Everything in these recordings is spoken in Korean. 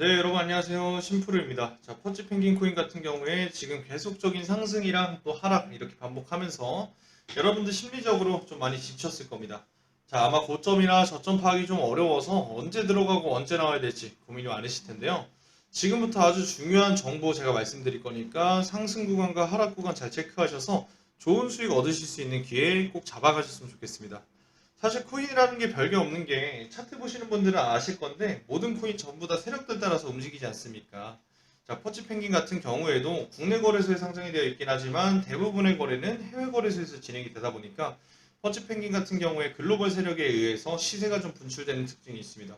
네, 여러분 안녕하세요. 심프루입니다. 자, 퍼치 펭귄 코인 같은 경우에 지금 계속적인 상승이랑 또 하락 이렇게 반복하면서 여러분들 심리적으로 좀 많이 지쳤을 겁니다. 자, 아마 고점이나 저점 파악이 좀 어려워서 언제 들어가고 언제 나와야 될지 고민이 많으실 텐데요. 지금부터 아주 중요한 정보 제가 말씀드릴 거니까 상승 구간과 하락 구간 잘 체크하셔서 좋은 수익 얻으실 수 있는 기회 꼭 잡아가셨으면 좋겠습니다. 사실 코인이라는 게 별게 없는 게 차트 보시는 분들은 아실 건데 모든 코인 전부 다 세력들 따라서 움직이지 않습니까? 자, 퍼치 펭귄 같은 경우에도 국내 거래소에 상장이 되어 있긴 하지만 대부분의 거래는 해외 거래소에서 진행이 되다 보니까 퍼치 펭귄 같은 경우에 글로벌 세력에 의해서 시세가 좀 분출되는 특징이 있습니다.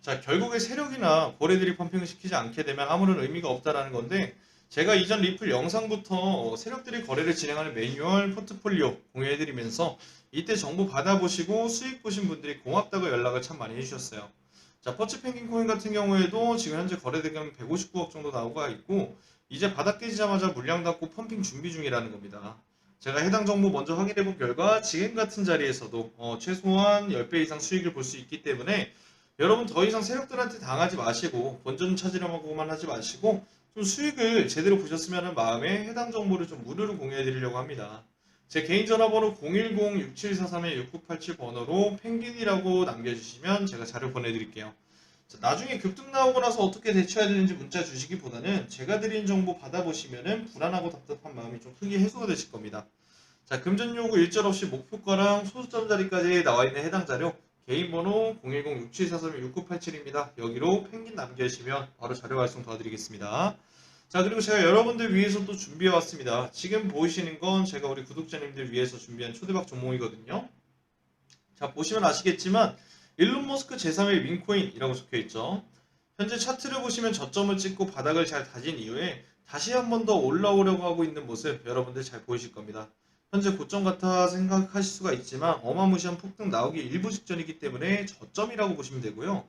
자, 결국에 세력이나 거래들이 펌핑을 시키지 않게 되면 아무런 의미가 없다라는 건데 제가 이전 리플 영상부터 세력들이 거래를 진행하는 매뉴얼 포트폴리오 공유해드리면서 이때 정보 받아보시고 수익 보신 분들이 고맙다고 연락을 참 많이 해주셨어요. 자, 퍼치 펭귄 코인 같은 경우에도 지금 현재 거래 대금 159억 정도 나오고 있고 이제 바닥 깨지자마자 물량 닫고 펌핑 준비 중이라는 겁니다. 제가 해당 정보 먼저 확인해 본 결과 지금 같은 자리에서도 어, 최소한 10배 이상 수익을 볼 수 있기 때문에 여러분 더 이상 세력들한테 당하지 마시고 본전 찾으려고만 하지 마시고 좀 수익을 제대로 보셨으면 하는 마음에 해당 정보를 좀 무료로 공유해 드리려고 합니다. 제 개인 전화번호 010-6743-6987 번호로 펭귄이라고 남겨주시면 제가 자료 보내드릴게요. 자, 나중에 급등 나오고 나서 어떻게 대처해야 되는지 문자 주시기보다는 제가 드린 정보 받아보시면은 불안하고 답답한 마음이 좀 크게 해소가 되실 겁니다. 자, 금전 요구 일절 없이 목표가랑 소수점 자리까지 나와 있는 해당 자료 개인 번호 010-6743-6987입니다. 여기로 펭귄 남겨주시면 바로 자료 발송 도와드리겠습니다. 자 그리고 제가 여러분들 위해서 또 준비해 왔습니다. 지금 보이시는 건 제가 우리 구독자님들 위해서 준비한 초대박 종목이거든요. 자 보시면 아시겠지만 일론 머스크 제3의 민코인이라고 적혀 있죠. 현재 차트를 보시면 저점을 찍고 바닥을 잘 다진 이후에 다시 한 번 더 올라오려고 하고 있는 모습 여러분들 잘 보이실 겁니다. 현재 고점 같아 생각하실 수가 있지만 어마무시한 폭등 나오기 일부 직전이기 때문에 저점이라고 보시면 되고요.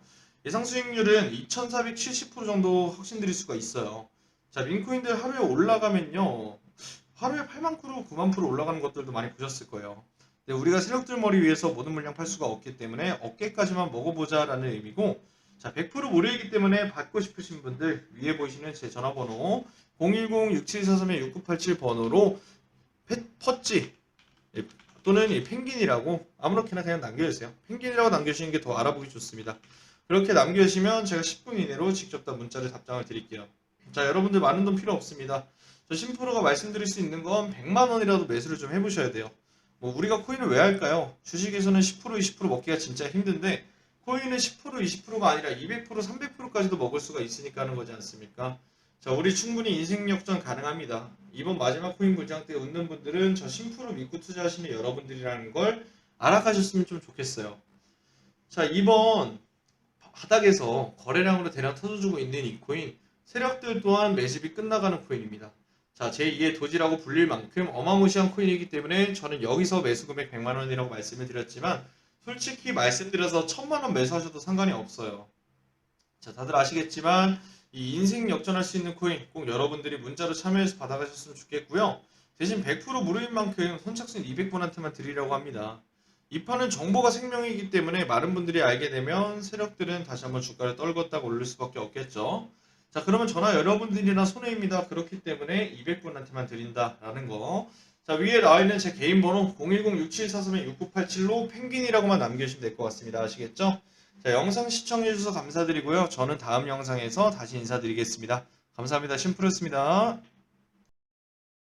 예상 수익률은 2470% 정도 확신드릴 수가 있어요. 자, 민코인들 하루에 올라가면요. 하루에 8만 프로, 9만 프로 올라가는 것들도 많이 보셨을 거예요. 근데 우리가 세력들 머리 위해서 모든 물량 팔 수가 없기 때문에 어깨까지만 먹어보자 라는 의미고 자, 100% 무료이기 때문에 받고 싶으신 분들 위에 보이시는 제 전화번호 010-6743-6987 번호로 페, 퍼찌 예, 또는 이 펭귄이라고 아무렇게나 그냥 남겨주세요. 펭귄이라고 남겨주시는 게 더 알아보기 좋습니다. 그렇게 남겨주시면 제가 10분 이내로 직접 다 문자를 답장을 드릴게요. 자, 여러분들 많은 돈 필요 없습니다. 저 심프로가 말씀드릴 수 있는 건 100만 원이라도 매수를 좀 해보셔야 돼요. 뭐 우리가 코인을 왜 할까요? 주식에서는 10% 20% 먹기가 진짜 힘든데 코인은 10% 20%가 아니라 200% 300%까지도 먹을 수가 있으니까 하는 거지 않습니까? 자, 우리 충분히 인생 역전 가능합니다. 이번 마지막 코인 불장 때 웃는 분들은 저 심프로 믿고 투자하시는 여러분들이라는 걸 알아가셨으면 좀 좋겠어요. 자, 이번 바닥에서 거래량으로 대량 터져주고 있는 이 코인 세력들 또한 매집이 끝나가는 코인입니다. 자, 제2의 도지라고 불릴 만큼 어마무시한 코인이기 때문에 저는 여기서 매수 금액 100만 원이라고 말씀을 드렸지만 솔직히 말씀드려서 1000만 원 매수하셔도 상관이 없어요. 자, 다들 아시겠지만 이 인생 역전할 수 있는 코인 꼭 여러분들이 문자로 참여해서 받아가셨으면 좋겠고요. 대신 100% 무료인 만큼 선착순 200분한테만 드리려고 합니다. 이 판은 정보가 생명이기 때문에 많은 분들이 알게 되면 세력들은 다시 한번 주가를 떨궜다가 올릴 수밖에 없겠죠. 자, 그러면 전화 여러분들이나 손해입니다. 그렇기 때문에 200분한테만 드린다라는 거. 자, 위에 나와 있는 제 개인 번호 010-6743-6987로 펭귄이라고만 남겨주시면 될 것 같습니다. 아시겠죠? 자, 영상 시청해주셔서 감사드리고요. 저는 다음 영상에서 다시 인사드리겠습니다. 감사합니다. 심플했습니다.